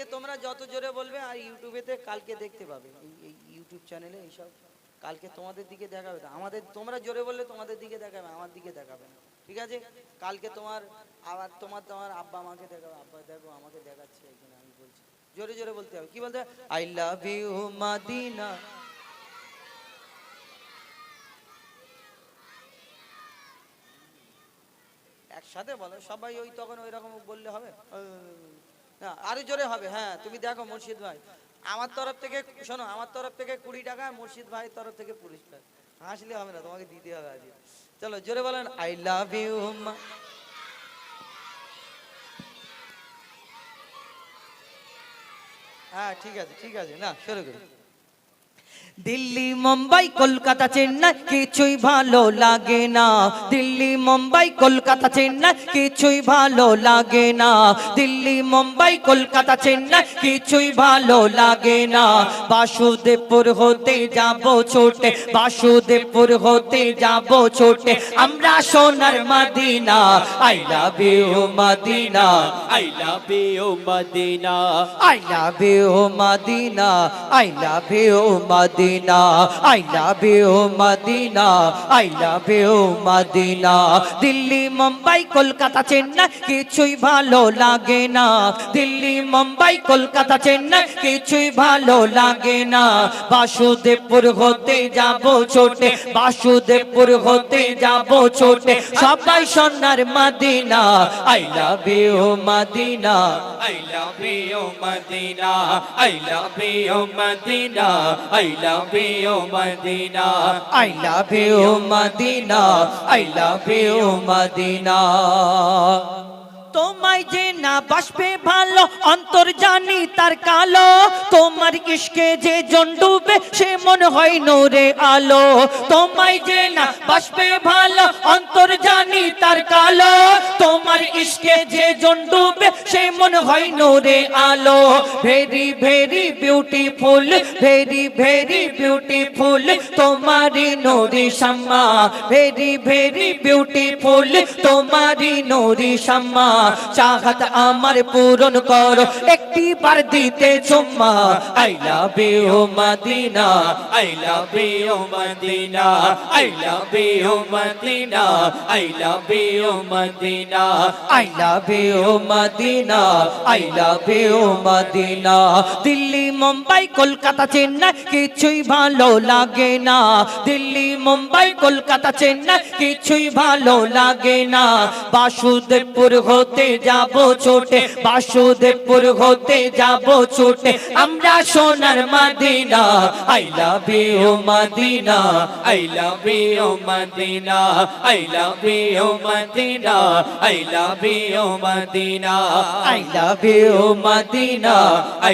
যে তোমরা যত জোরে বলবে, আর ইউটিউবেতে কালকে দেখতে পাবে। এই ইউটিউব চ্যানেলে এইসব কালকে তোমাদের দিকে দেখাবে। আমাদের, তোমরা জোরে বললে তোমাদের দিকে দেখাবে আমার দিকে দেখাবে না। ঠিক আছে? কালকে তোমার আবার, তোমার তোমার আব্বা আমাকে দেখাবে, আব্বা দেখো আমাকে দেখাচ্ছে এখানে আমি বলছি, জোরে জোরে বলতে হবে। কি বলতে আই লাভ ইউ মাদিনা একসাথে বলো, সবাই ওই তখন ওই রকম বললে হবে? আরও জোরে হবে হ্যাঁ তুমি দেখো মুর্শিদ ভাই। আমার তরফ থেকে, শোনো, আমার তরফ থেকে কুড়ি টাকা, মুর্শিদ ভাইয়ের তরফ থেকে পুরস্কার হাসলে হবে না, তোমাকে দিতে হবে আজকে চলো, জোরে বলেন আই লাভ ইউ হ্যাঁ ঠিক আছে ঠিক আছে, না, শুরু করি। দিল্লি মুম্বাই কলকাতা চেন্নাই কিছুই ভালো লাগে না দিল্লি মুম্বাই কলকাতা চেন্নাই কিছুই ভালো লাগে না দিল্লি মুম্বাই কলকাতা চেন্নাই কিছুই ভালো লাগে না বাসুদেবপুর হতে যাব ছোটে বাসুদেবপুর হতে যাব ছোটে আমরা সোনার Medina I love you Medina I love you, Medina. I love you, Medina. I love you, Medina. I love you, Medina. I love you, Medina. Delhi Mumbai Kolkata Chennai কিছুই ভালো লাগে না দিল্লি মুম্বাই কলকাতা চেন্নাই কিছুই ভালো লাগে না বাসুদেবপুর হতে যাব ছোটে বাসুদেবপুর হতে যাব ছোটে সবাই সোনার Medina I love you Medina I love you, Medina. I love you, Medina. I love you, Medina. I love you, Medina. I love you, Medina. তোমায় যে না বাসবে ভালো, অন্তর জানি তার কালো। তোমার ইশকে যে জন ডুবে, সে মন হয় নোরে আলো। তোমায় যে না বাসবে ভালো, অন্তর জানি তার কালো। তোমার ইশকে যে জন ডুবে, সে মন হয় নোরে আলো। Very very beautiful very very beautiful তোমারি নোরি শাম্মা। ভেরি ভেরি বিউটিফুল তোমারি নোরি শাম্মা। চাহত আমার পূরণ করো একটি বার দিতে চুম্মা I love you Medina I love you, Medina. I love you, Medina. I love you, Medina. I love you Medina I love you Medina Delhi Mumbai Kolkata Chennai কিছুই ভালো লাগে না দিল্লি মুম্বাই কলকাতা চেন্নাই কিছুই ভালো লাগে না বাসুদেবপুর হতে যাব ছোটে বাসুদেবপুর হতে যাব ছোটে আমরা সোনার Medina I love you Medina I love you, Medina. I love you, Medina. I love you, Medina. I love you Medina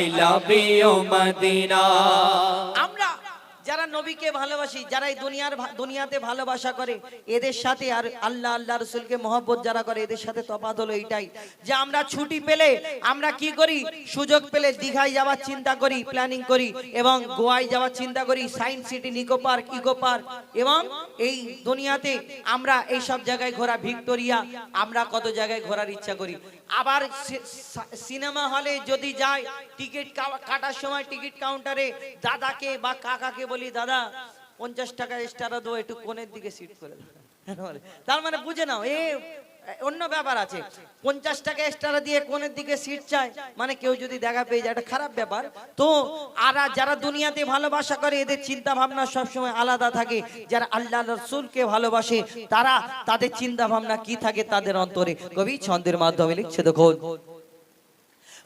I love you, Medina. আমরা যারা নবীকে ভালোবাসি, যারা এই দুনিয়ার দুনিয়াতে ভালোবাসা করে, এদের সাথে আর আল্লাহ আল্লাহ রসুলকে মহব্বত যারা করে, এদের সাথে তফাৎ হলো এইটাই। যে আমরা ছুটি পেলে, আমরা কি করি? সুযোগ পেলে দীঘায় যাওয়ার চিন্তা করি প্ল্যানিং করি এবং গোয়ায় যাওয়ার চিন্তা করি science city Nicco park eco park এবং এই দুনিয়াতে আমরা এই সব জায়গায় ঘোরা ভিক্টোরিয়া, আমরা কত জায়গায় ঘোরার ইচ্ছা করি। আবার সিনেমা হলে যদি যাই টিকিট কাটার সময় টিকিট কাউন্টারে দাদাকে বা কাকাকে দাদা, পঞ্চাশ টাকা এক্সট্রা দেবো একটু কোণের দিকে সিট করে তার মানে বুঝে নাও, এ অন্য ব্যাপার আছে। পঞ্চাশ টাকা এক্সট্রা দিয়ে কোণের দিকে সিট চায় মানে কেউ যদি দেখা পেয়ে যায়, এটা খারাপ ব্যাপার। তো আর যারা দুনিয়াতে ভালোবাসা করে, এদের চিন্তা ভাবনা সবসময় আলাদা থাকে। যারা আল্লাহ রসুলকে ভালোবাসে, তারা তাদের চিন্তা ভাবনা কি থাকে তাদের অন্তরে কবি ছন্দের মাধ্যমে লিখছে দেখুন।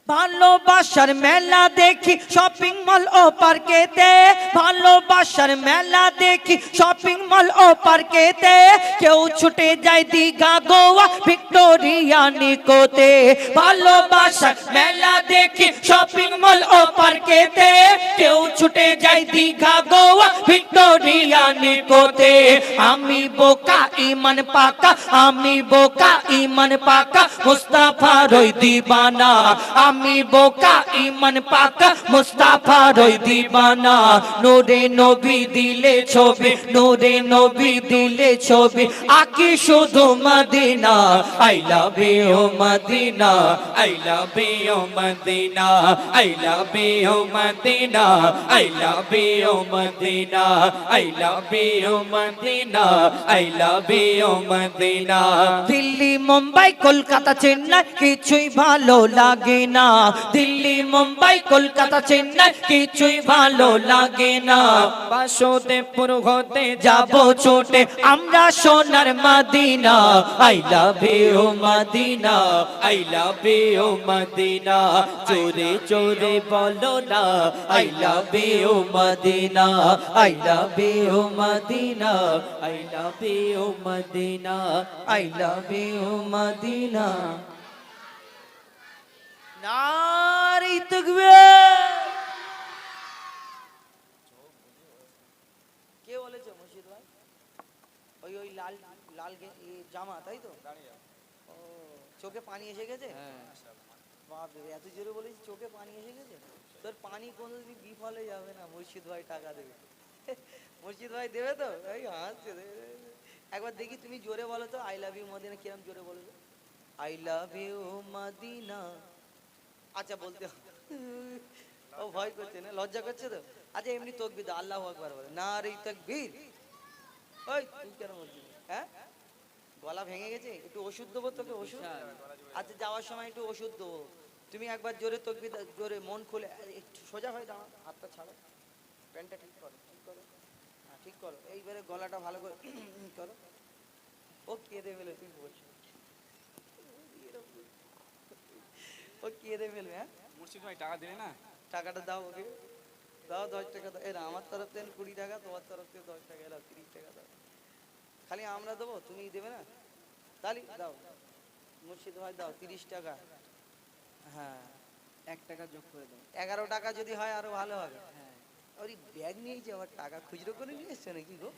ভালোবাসার মেলা দেখি শপিং মল ও পার্কেতে ভালোবাসার মেলা দেখি শপিং মল ও পার্কেতে কেউ ছুটে যায় দীঘা, গোয়া, ভিক্টোরিয়া, নিকোতে। ভালোবাসার মেলা দেখি শপিং মল ও পার্কেতে কেউ ছুটে যায় দীঘা, গোয়া, ভিক্টোরিয়া, নিকোতে। আমি বোকা, ইমান পাকা, আমি বোকা, ইমান পাকা মুস্তাফা রই দিবানা। আমি বোকা, ইমান পাকা, মুস্তাফা রই দিবানা। নোরে নবী দিলে ছবি, নোরে নবী দিলে ছবি। আকি শুধু Medina, I love you Medina, I love you Medina, I love you Medina, I love you Medina, I love you Medina, I love you Medina. Delhi, Mumbai, Kolkata, Chennai, কিছুই ভালো লাগে না। দিল্লি, মুম্বাই, কলকাতা, চেন্নাই কিছুই ভালো লাগে না। বাসুদেবপুর হতে যাব ছোটে, আমরা সোনার Medina. I love you Medina. I love you Medina. চোরে চোরে বলো না। I love you Medina. I love you Medina. I love you Medina. I love you Medina. নারী তকবীর কে বলেছে মুর্শিদ ভাই? ওই ওই লাল লাল জামা, তাই তো? ও, চোখে পানি এসে গেছে? বাপ এত জোরে বলেছি চোখে পানি এসে গেছে? তোর পানি কোনোদিন বিফলে যাবে না, মুর্শিদ ভাই টাকা দেবে। মুর্শিদ ভাই দেবে তো? এই হাসছে। একবার দেখি তুমি জোরে বলো তো আই লাভ ইউ মদিনা, কিরম জোরে বলো আই লাভ ইউ মদিনা আচ্ছা বলতে ও ভয় করছে না লজ্জা করছে তো? আচ্ছা এমনি তকবির দাও আল্লাহু আকবার বলে। না রে তকবীর? ওই তুই কেন বলছিস? হ্যাঁ? গলা ভেঙে গেছে? একটু ওষুধ দেবো তোকে ওষুধ? আচ্ছা যাওয়ার সময় একটু ওষুধ দেবো। তুমি একবার জোরে তকবির দাও, জোরে মন খুলে একটু সোজা হয়ে দাও হাতটা ছাড়ো। প্যান্টটা ঠিক করো ঠিক করো। হ্যাঁ ঠিক করো। এইবারে গলাটা ভালো করে করো। ও কেঁদে ফেলে তুই বলছো ও কেঁদে ফেলবে হ্যাঁ? মুর্শিদ ভাই টাকা দিলে না? টাকাটা দাও ওকে। দাও দশ টাকা দাও। এরা আমার তরফ থেকে কুড়ি টাকা তোমার তরফ থেকে দশ টাকা এরা তিরিশ টাকা দাও। খালি আমরা দেবো তুমি দেবে না? তাহলে দাও। মুর্শিদ ভাই দাও তিরিশ টাকা। হ্যাঁ এক টাকা যোগ করে দাও এগারো টাকা যদি হয় আরও ভালো হবে। ওই ব্যাগ নিয়েছে আবার টাকা খুচরো করে নিয়ে এসছো নাকি গো?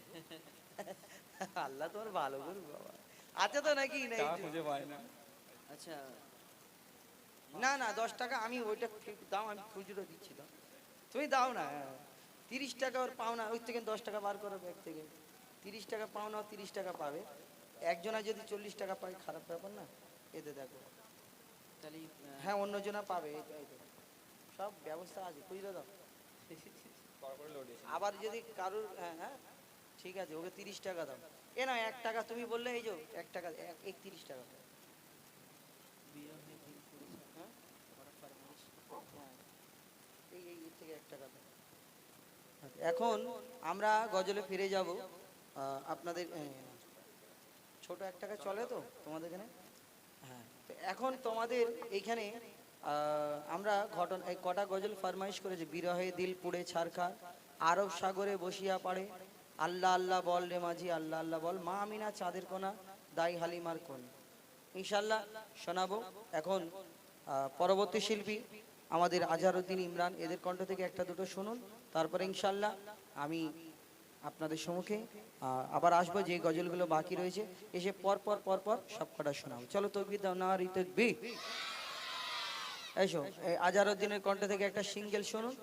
আল্লাহ তোমার ভালো করুক বাবা। আছে তো নাকি? নেই খুঁজে পায় না। আচ্ছা। না না দশ টাকা আমি ওইটা ঠিক দাও আমি খুচরো দিচ্ছি দাও। তুমি দাও না। হ্যাঁ। তিরিশ টাকা ওর পাওনা ওই থেকে দশ টাকা বার করো ব্যাগ থেকে। তিরিশ টাকা পাও না তিরিশ টাকা পাবে। একজনা যদি চল্লিশ টাকা পায় খারাপ ব্যাপার না। এতে দেখো। তাহলে হ্যাঁ অন্যজনা পাবে তো, তো। সব ব্যবস্থা আছে খুচরো দাও। আবার যদি কারোর হ্যাঁ হ্যাঁ ঠিক আছে ওকে তিরিশ টাকা দাও। এ না এক টাকা তুমি বললে এই যে এক টাকা এক একত্রিশ টাকা দাও। হ্যাঁ? হ্যাঁ। এই এই এর থেকে এখন আমরা গজলে ফিরে যাব। আপনাদের ছোট এক টাকা চলে তো তোমাদের এখানে? হ্যাঁ। তো এখন তোমাদের এইখানে আমরা ঘটন এই কটা গজল ফরমাইশ করেছি। বিরহে দিল পুড়ে ছারখা আরব সাগরে বসিয়া পাড়ে। আল্লাহ আল্লাহ বল রে মাঝি আল্লাহ আল্লাহ বল। মা আমিনা চাঁদের কোনা দাই হালিমার কোন ইনশাল্লাহ শোনাবো। এখন পরবর্তী শিল্পী আমাদের আজহারউদ্দিন ইমরান এদের কণ্ঠ থেকে একটা দুটো শুনুন, তারপরে ইনশাল্লাহ আমি আপনাদের সম্মুখে আবার আসব যে গজলগুলো বাকি রয়েছে, এসে পর পর পর পর সব কটা শোনাবো। চলো তকবির দাও না রি তকবি এসো, এই আজহারউদ্দিনের কণ্ঠ থেকে একটা সিঙ্গেল শুনুন,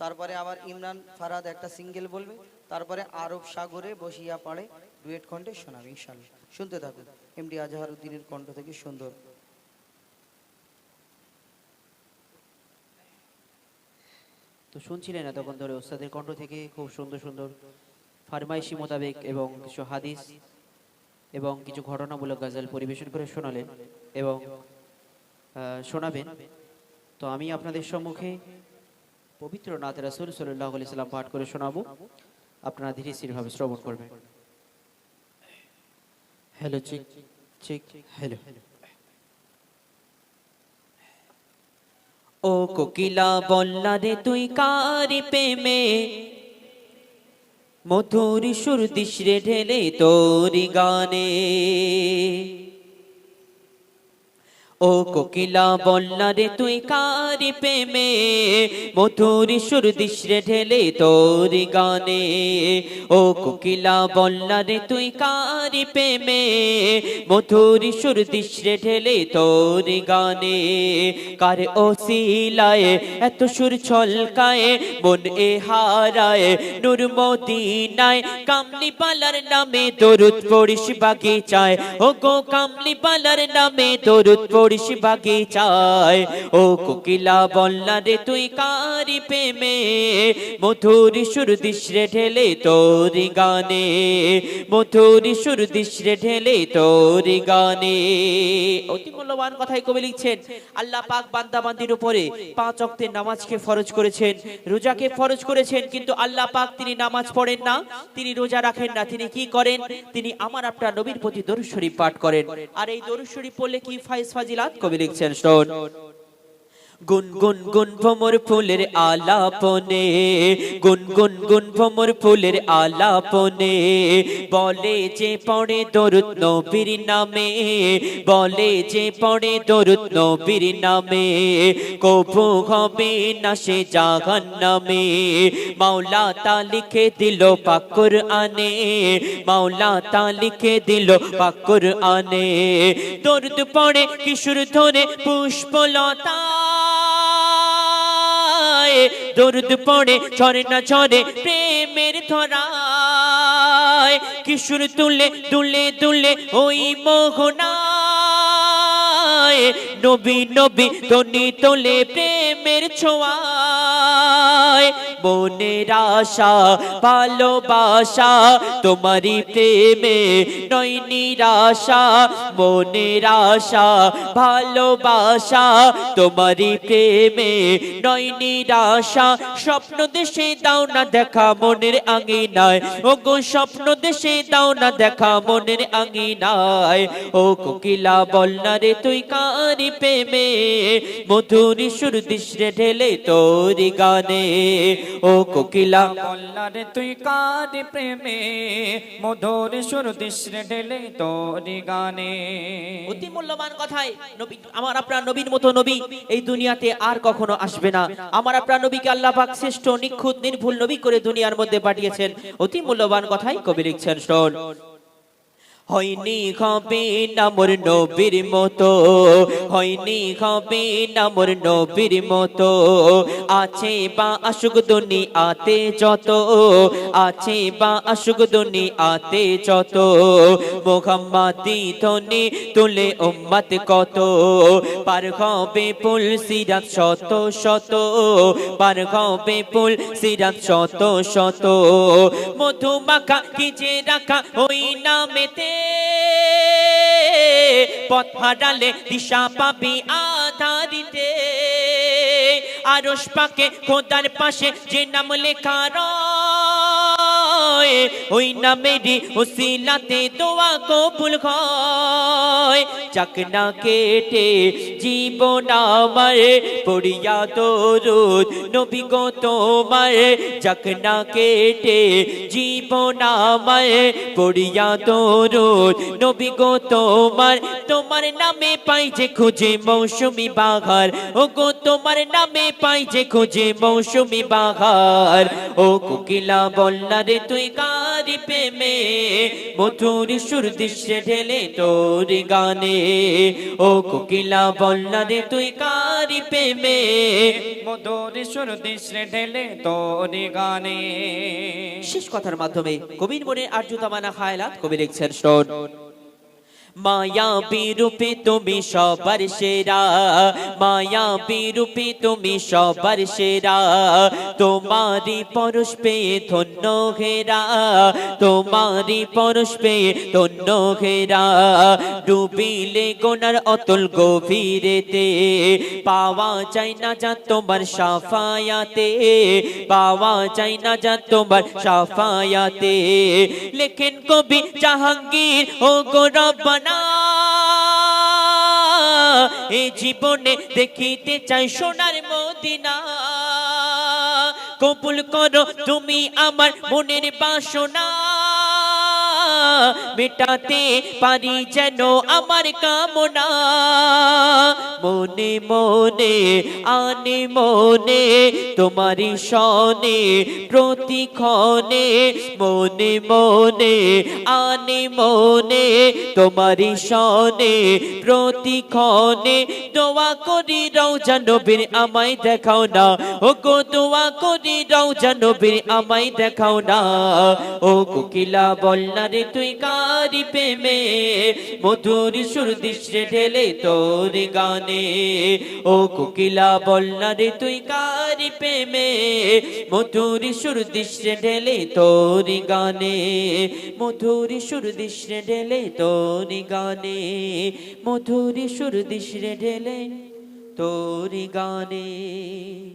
তারপরে আবার ইমরান ফারাদ একটা সিঙ্গেল বলবে, তারপরে আরব সাগরে বসিয়া পাড়ে ডুয়েট কণ্ঠে শোনাবে ইনশাল্লাহ শুনতে থাকুন এমডি আজহারউদ্দিনের কণ্ঠ থেকে সুন্দর তো শুনছিলেন এতক্ষণ ধরে ওস্তাদের কণ্ঠ থেকে খুব সুন্দর সুন্দর ফারমাইশি মোতাবেক এবং কিছু হাদিস এবং কিছু ঘটনামূলক গজল পরিবেশন করে শোনালেন এবং শোনাবেন। তো আমি আপনাদের সম্মুখে পবিত্র নাথ রাসুল সাল্লাহ সাল্লাম পাঠ করে শোনাবো। আপনারা ধীরে স্থিরভাবে শ্রবণ করবেন। হ্যালো চিক চিক হ্যালো হ্যালো ও কোকিলা বল্লা রে তুই কারি প্রেমে? মধুর সুর দিশরে ঢেলে তোর গানে। ও কোকিলা বললা রে, তুই কারি প্রেমে? মধুর সুর দিশরে ঢেলে তোর গানে। ও কোকিলা বললা রে, তুই কারি প্রেমে? মধুর সুর দিশরে ঢেলে তোর গানে। কার ও সিলায় এত সুর ছলকায়, মন এ হারায়, নূর মদিনায়। কামলি পালার নামে দরুদ পড়িস বাগিচায়। ও গো কামলি পালার নামে দরুদ পড়িস বাগিচায় ও কোকিলা বললা রে তুই কারি প্রেমে? মধুর সুর দিশরে ঢেলে তোর গানে। মধুর সুর দিশরে ঢেলে তোর গানে। অতি মূল্যবান কথাই কবি লিখছেন। আল্লাহ পাক বান্দা বান্দির উপরে পাঁচ অক্তের নামাজকে ফরজ করেছেন, রোজাকে ফরজ করেছেন, কিন্তু আল্লাহ পাক তিনি নামাজ পড়েন না, তিনি রোজা রাখেন না। তিনি কি করেন? তিনি আমার আপনার নবীর প্রতি দরুদ শরীফ পাঠ করেন। আর এই দরুদ শরীফ পড়লে কি ফাইজ ফাজিলাত কবি লিখছেন শোন। গুন গুন গুন ভমর ফুলের আলাপনে, গুন গুন গুন ভমর ফুলের আলাপনে, বলে যে পড়ে দরুদ নবীর নামে, বলে যে পড়ে দরুদ নবীর নামে, কবু হবে না সে জাহান নামে মাওলা তা লিখে দিল পাকুর আনে মাওলা তা লিখে দিল পাকুর আনে দরুদ পড়ে কিশোর ধরে পুষ্পলতা দরুদ পড়ে ছড়ে না ছড়ে প্রেমের ধরায়। কিশোর তুলে তুলে তুলে ওই মোহনায়। নবী নবী তনি তোলে প্রেমের ছোঁয়ায়। মনের আশা, ভালোবাসা, তোমারই প্রেমে নয় নিরাশা। মনের আশা, ভালোবাসা, তোমারই প্রেমে নয় নিরাশা। স্বপ্ন দেশে দাও না দেখা মনের আঙিনায়। ও গো স্বপ্ন দেশে দাও না দেখা মনের আঙিনায়। ও কোকিলা, বল না রে তুই কারি প্রেমে? মধুর সুর দিশরে ঢেলে তোর গানে। ও কোকিলা। কল্লারে তুই কার প্রেমে, মধুর সুর দিশরে ঢেলে তোর গানে। অতি মূল্যবান কথাই, নবী, আমার আপনার নবীর মতো নবী এই দুনিয়াতে আর কখনো আসবে না। আমার আপনার নবীকে আল্লাহ পাক শ্রেষ্ঠ, নিখুঁত, নির্ভুল নবী করে দুনিয়ার মধ্যে পাঠিয়েছেন। অতি মূল্যবান কথাই কবি লিখছেন, শোন। হয়নি হবে না মোর নবীর মতো, হয়নি হবে না মোর নবীর মতো। আছে বা আসুক দুনি আতে যত, আছে বা আশুক দুনি আতে যত, মোহাম্মদি ধনি তুলে উম্মত কত, পার হবে পুল সিরাত শত শত, পার হবে পুল সিরাত শত শত। মধু মাখা কি যে রাখা ওই নামেতে পথ হারালে দিশা পাবি আধারিতে। আরশ পাকে খোদার পাশে যে নাম লেখা রয় ওই নামেরই উসিলাতে দোয়া কবুল হয়। চাকনা কেটে জীবন আমার, পড়িয়া দরুদ নবী গো তোমার। চাকনা কেটে জীবন আমার, পড়িয়া দরুদ নবী গো তোমার। তোমার নামে পাই যে খুঁজে মৌসুমি বাহার ও গো তোমার নামে পাই যে খুঁজে মৌসুমি বাহার ও কোকিলা বললা রে তুই কারি প্রেমে মধুর সুর দৃশ্যে ঢেলে তোর গানে। ও কোকিলা বল্লা রে তুই কারি প্রেমে মধুর সুর দৃশ্যে ঢেলে তোর গানে। শেষ কথার মাধ্যমে কবির মনে আর্যুতামানা খায়লাত কবি লিখছেন শোন। মায়া বিরূপে তুমি সবার সেরা। মায়া বিরূপে তুমি সবার সেরা। তোমারি পরশ পেয়ে ধন্য ঘেরা। তোমারি পরশ পেয়ে ধন্য ঘেরা। ডুবিলে গোনার অতল গভীরেতে। পাওয়া যায় না যা তোমার সাফায়াতে। পাওয়া যায় না যা তোমার সাফায়াতে। লেখেন কবি জাহাঙ্গীর ও গো এই জীবনে দেখিতে চাই সোনার মদিনা। কবুল করো তুমি আমার মনের বাসনা। মেটাতে পারি যেন আমার কামনা। মনে মনে, আনে মনে, তোমারই সনে প্রতিক্ষণে। মনে মনে, আনে মনে, তোমারই সনে প্রতিক্ষণে। দোয়া করি রওজা নবীর, আমায় দেখাও না। ও গো দোয়া করি রওজা নবীর, আমায় দেখাও না। ও কোকিলা বল না রে তুই কারি প্রেমে। মধুর সুর দৃশ্যে ঢেলে তোর গানে। ও কোকিলা বল না রে, তুই কারি প্রেমে। মধুর সুর দৃশ্যে ঢেলে তোর গানে। মধুর সুর দৃশ্যে ঢেলে তোর গানে। মধুর সুর দৃশ্যে ঢেলে তোর গানে।